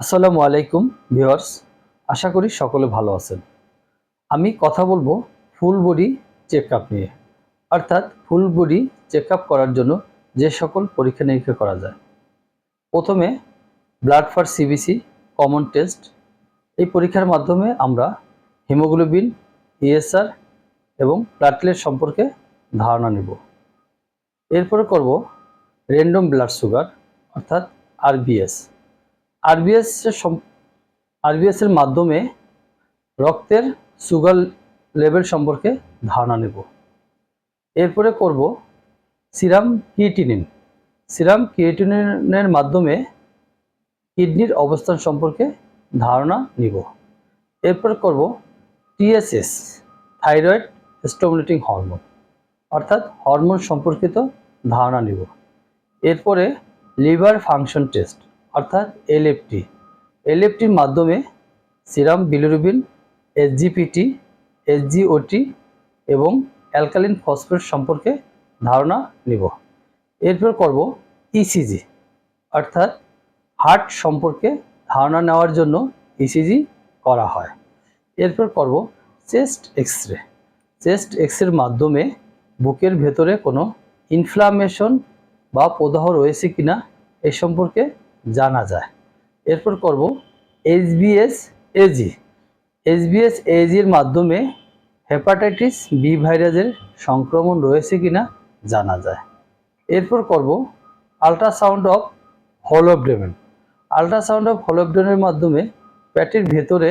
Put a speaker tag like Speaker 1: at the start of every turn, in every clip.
Speaker 1: আসসালামু আলাইকুম ভিউয়ার্স, আশা করি সকলে ভালো আছেন। আমি কথা বলব ফুল বডি চেক আপ নিয়ে। অর্থাৎ ফুল বডি চেক আপ করার জন্য যে সকল পরীক্ষা নিরীক্ষা করা যায়। প্রথমে blood for CBC, common test. এই পরীক্ষার মাধ্যমে আমরা হিমোগ্লোবিন, ইএসআর এবং প্লাটলেট সম্পর্কে ধারণা নেব। এরপরে করব র্যান্ডম ব্লাড সুগার, অর্থাৎ আরবিএস। আরবিএস আরবিএস এর মাধ্যমে রক্তের সুগার লেভেল সম্পর্কে ধারণা নেব। এরপরে করব সিরাম কিটিনিন সিরাম কিটিনিনের মাধ্যমে কিডনির অবস্থান সম্পর্কে ধারণা নিব। এরপর করব টিএসএস থাইরয়েড স্টিমুলেটিং হরমোন, অর্থাৎ হরমোন সম্পর্কিত ধারণা নিব। এরপরে লিভার ফাংশন টেস্ট অর্থাৎ এলএফটি এলএফটির মাধ্যমে সিরাম বিলিরুবিন এসজিপিটি এসজিওটি এবং অ্যালকালিন ফসফেট সম্পর্কে ধারণা নিব। এরপর করব ইসিজি অর্থাৎ হার্ট সম্পর্কে ধারণা নেওয়ার জন্য ইসিজি করা হয়। এরপর করব চেস্ট এক্স রে চেস্ট এক্সরের মাধ্যমে বুকের ভেতরে কোনো ইনফ্লামেশন বা প্রদাহ রয়েছে কিনা এ সম্পর্কে জানা যায়। এরপর করব এইচবিএস এজি এইচবিএস এজির মাধ্যমে হেপাটাইটিস বি ভাইরাসের সংক্রমণ রয়েছে কিনা জানা যায়। এরপর করব ultrasound of whole abdomen ultrasound of হলোব্রেমের মাধ্যমে প্যাটির ভেতরে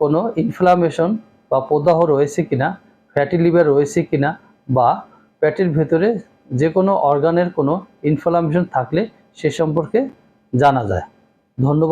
Speaker 1: কোনো ইনফ্লামেশন বা প্রদাহ রয়েছে কিনা ফ্যাটি লিভার রয়েছে কিনা বা প্যাটির ভেতরে যে কোনো অর্গানের কোনো ইনফ্লামেশন থাকলে সে সম্পর্কে জানা যায়। ধন্যবাদ।